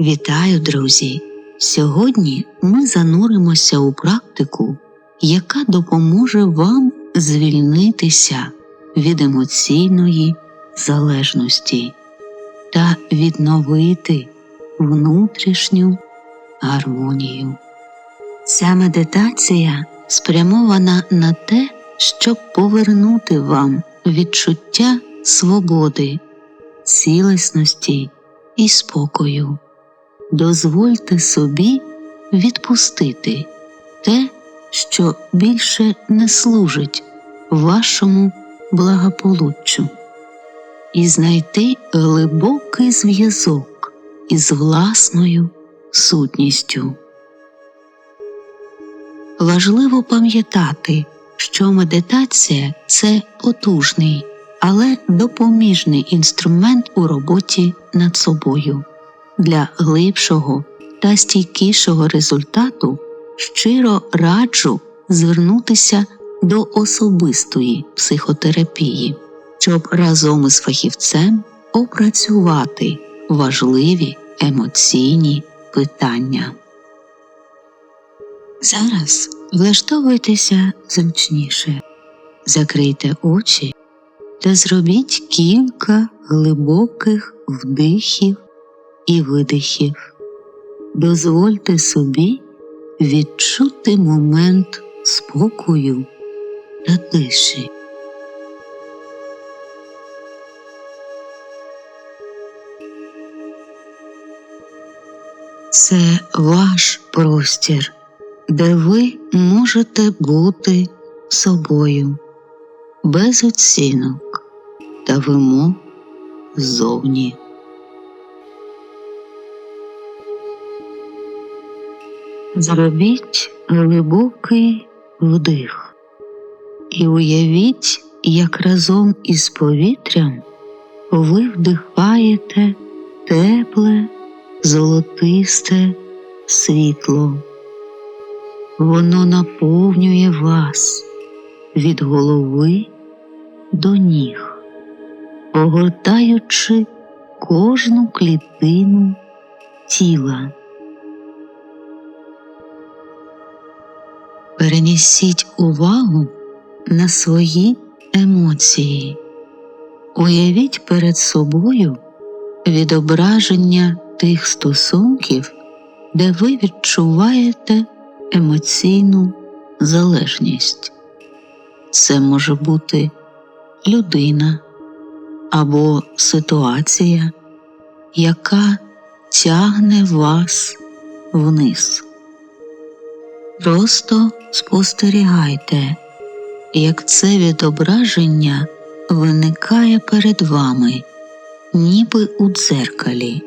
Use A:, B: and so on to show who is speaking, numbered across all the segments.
A: Вітаю, друзі! Сьогодні ми зануримося у практику, яка допоможе вам звільнитися від емоційної залежності та відновити внутрішню гармонію. Ця медитація спрямована на те, щоб повернути вам відчуття свободи, цілісності і спокою. Дозвольте собі відпустити те, що більше не служить вашому благополуччю, і знайти глибокий зв'язок із власною сутністю. Важливо пам'ятати, що медитація це потужний, але допоміжний інструмент у роботі над собою. Для глибшого та стійкішого результату щиро раджу звернутися до особистої психотерапії, щоб разом із фахівцем опрацювати важливі емоційні питання. Зараз влаштовуйтеся зручніше, закрийте очі та зробіть кілька глибоких вдихів і видихів. Дозвольте собі відчути момент спокою та тиші. Це ваш простір, де ви можете бути собою без оцінок та вимог ззовні. Зробіть глибокий вдих і уявіть, як разом із повітрям ви вдихаєте тепле, золотисте світло. Воно наповнює вас від голови до ніг, огортаючи кожну клітину тіла. Перенесіть увагу на свої емоції, уявіть перед собою відображення тих стосунків, де ви відчуваєте емоційну залежність. Це може бути людина або ситуація, яка тягне вас вниз. Просто спостерігайте, як це відображення виникає перед вами, ніби у дзеркалі.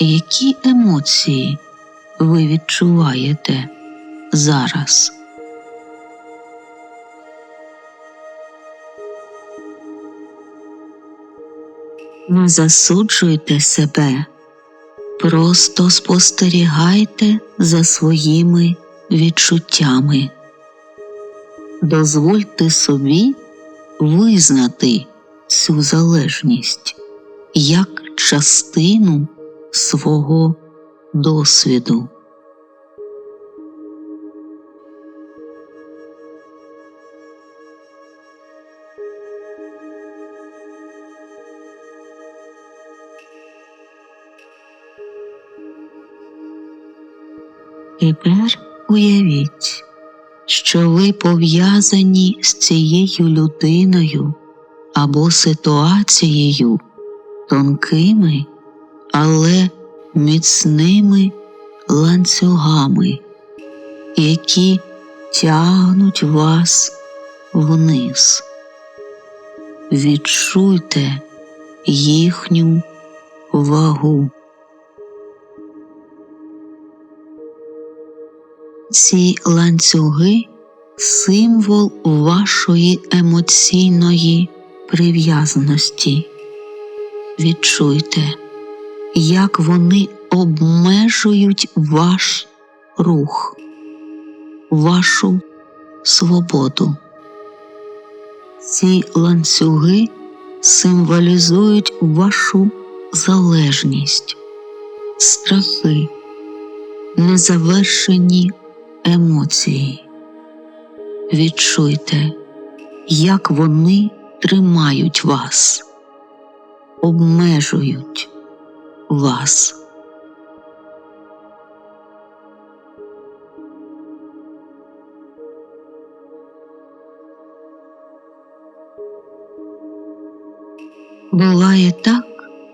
A: Які емоції ви відчуваєте зараз? Не засуджуйте себе, просто спостерігайте за своїми відчуттями. Дозвольте собі визнати цю залежність як частину свого досвіду. Тепер уявіть, що ви пов'язані з цією людиною або ситуацією тонкими, але міцними ланцюгами, які тягнуть вас вниз. Відчуйте їхню вагу. Ці ланцюги символ вашої емоційної прив'язаності. Відчуйте, як вони обмежують ваш рух, вашу свободу. Ці ланцюги символізують вашу залежність, страхи, незавершені емоції. Відчуйте, як вони тримають вас, обмежують вас. Буває так,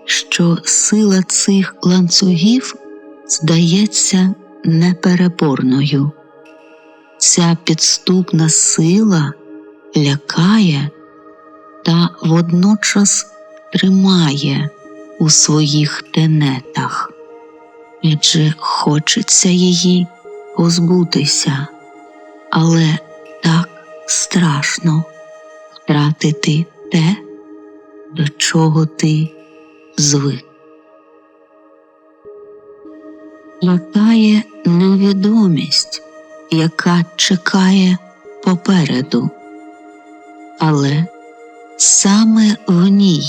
A: що сила цих ланцюгів здається непереборною. Ця підступна сила лякає та водночас тримає у своїх тенетах, адже хочеться її позбутися, але так страшно втратити те, до чого ти звик. Лякає невідомість, яка чекає попереду, але саме в ній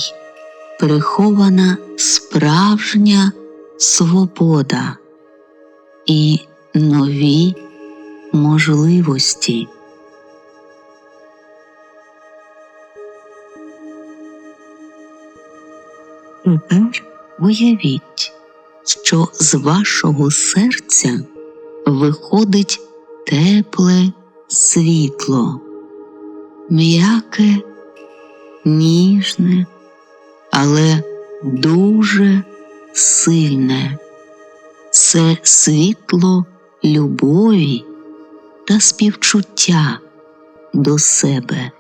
A: прихована справжня свобода і нові можливості. Тепер уявіть, що з вашого серця виходить тепле світло, м'яке, ніжне, але дуже сильне. Це світло любові та співчуття до себе.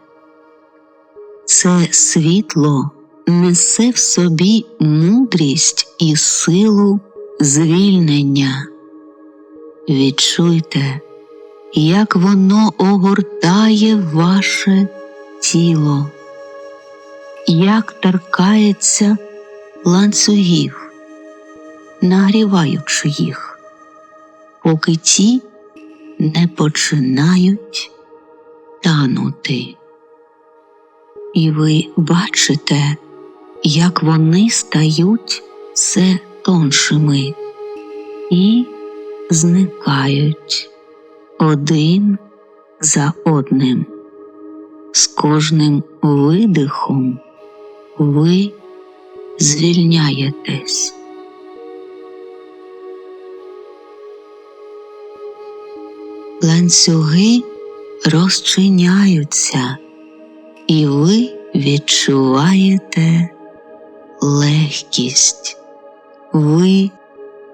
A: Це світло несе в собі мудрість і силу звільнення. Відчуйте, як воно огортає ваше тіло, як торкається ланцюгів, нагріваючи їх, поки ті не починають танути. І ви бачите, як вони стають все тоншими і зникають один за одним. З кожним видихом ви звільняєтесь. Ланцюги розчиняються, і ви відчуваєте легкість, ви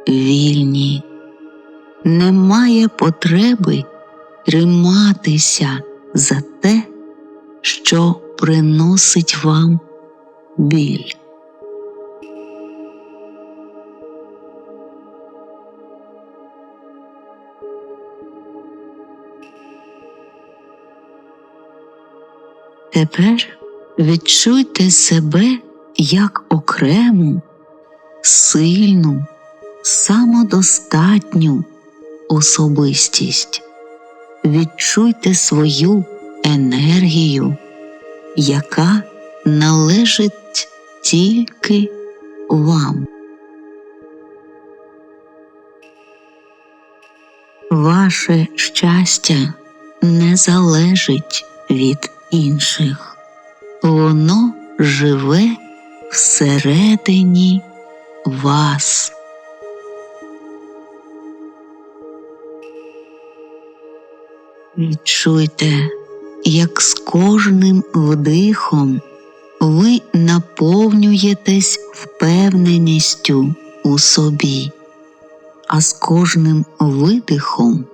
A: вільні, немає потреби триматися за те, що приносить вам біль. Тепер відчуйте себе як окрему, сильну, самодостатню особистість. Відчуйте свою енергію, яка належить тільки вам. Ваше щастя не залежить від інших, воно живе всередині вас. Відчуйте, як з кожним вдихом ви наповнюєтесь впевненістю у собі, а з кожним видихом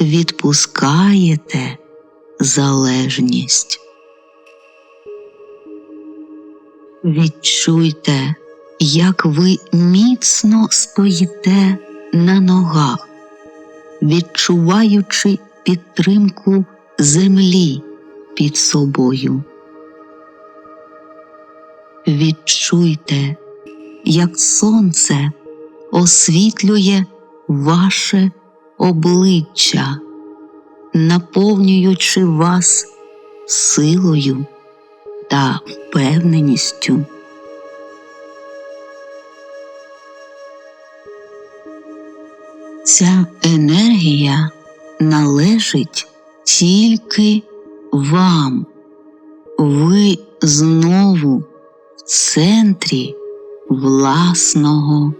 A: відпускаєте залежність. Відчуйте, як ви міцно стоїте на ногах, відчуваючи підтримку землі під собою. Відчуйте, як сонце освітлює ваше обличчя, наповнюючи вас силою та впевненістю. Ця енергія належить тільки вам. Ви знову в центрі власного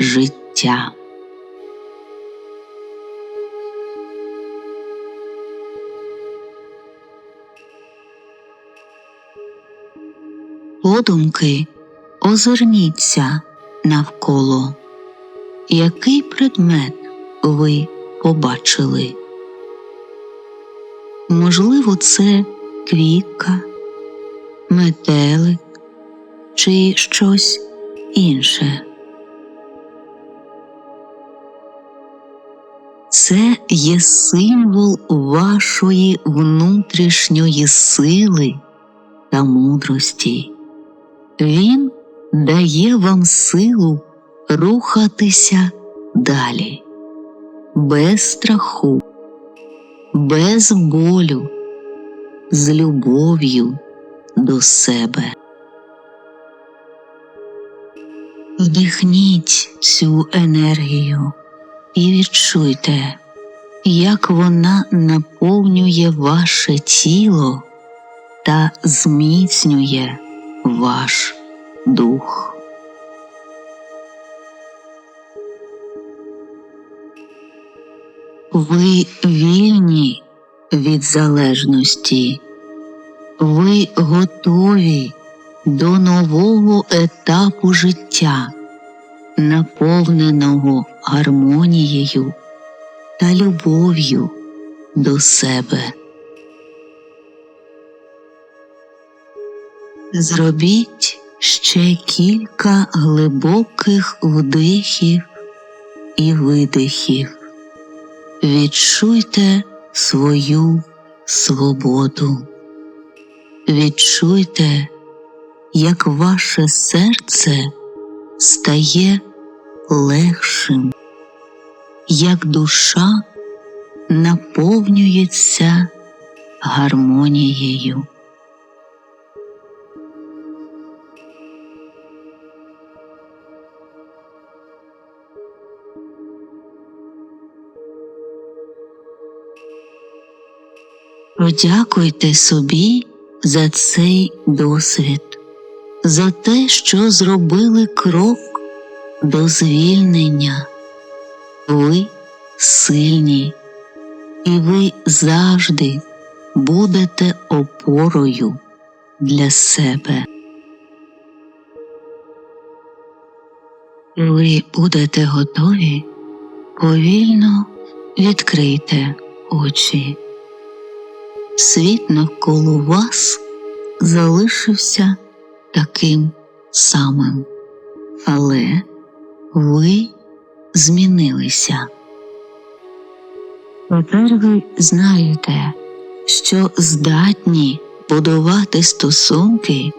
A: життя. Подумки озирніться навколо. Який предмет ви побачили? Можливо, це квітка, метелик чи щось інше. Це є символ вашої внутрішньої сили та мудрості. Він дає вам силу рухатися далі, без страху, без болю, з любов'ю до себе. Вдихніть цю енергію і відчуйте, як вона наповнює ваше тіло та зміцнює ваш дух. Ви вільні від залежності, ви готові до нового етапу життя, наповненого гармонією та любов'ю до себе. Зробіть ще кілька глибоких вдихів і видихів. Відчуйте свою свободу. Відчуйте, як ваше серце стає легшим, як душа наповнюється гармонією. Подякуйте собі за цей досвід, за те, що зробили крок до звільнення. Ви сильні, і ви завжди будете опорою для себе. Ви будете готові, повільно відкрийте очі світ навколо вас залишився таким самим, але ви змінилися. Тепер ви знаєте, що здатні будувати стосунки,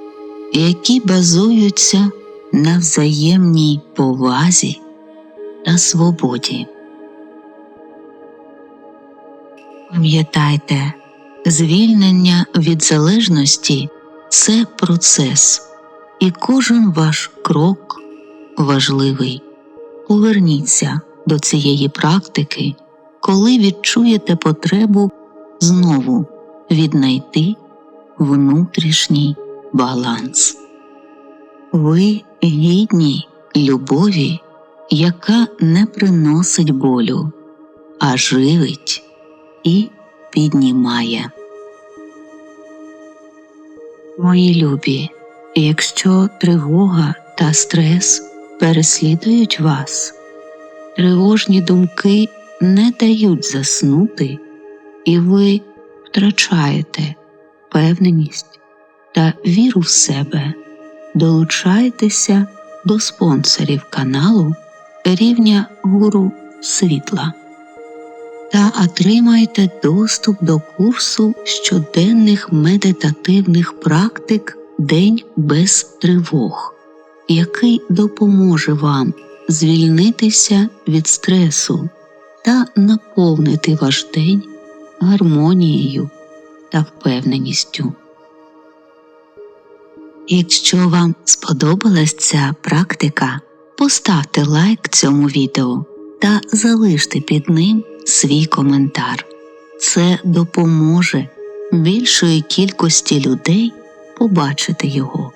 A: які базуються на взаємній повазі та свободі. Пам'ятайте, Звільнення від залежності це процес, і кожен ваш крок важливий. Поверніться до цієї практики, коли відчуєте потребу знову віднайти внутрішній баланс. Ви гідні любові, яка не приносить болю, а живить і піднімає. Мої любі, якщо тривога та стрес переслідують вас, тривожні думки не дають заснути, і ви втрачаєте впевненість та віру в себе, долучайтеся до спонсорів каналу рівня гуру світла та отримайте доступ до курсу щоденних медитативних практик День без тривог, який допоможе вам звільнитися від стресу та наповнити ваш день гармонією та впевненістю. Якщо вам сподобалась ця практика, поставте лайк цьому відео та залиште під ним свій коментар. Це допоможе більшої кількості людей побачити його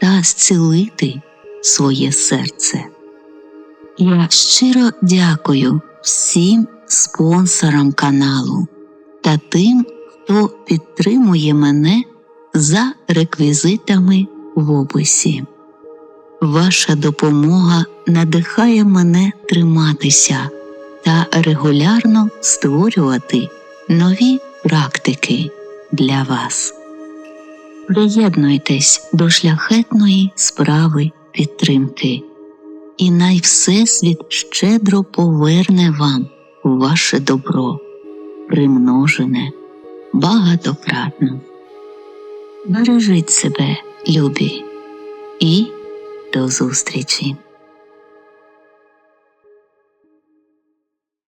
A: та зцілити своє серце. Я щиро дякую всім спонсорам каналу та тим, хто підтримує мене за реквізитами в описі. Ваша допомога надихає мене триматися та регулярно створювати нові практики для вас. Приєднуйтесь до шляхетної справи підтримки, і най Всесвіт щедро поверне вам ваше добро, примножене багатократно. Бережіть себе, любі, і до зустрічі!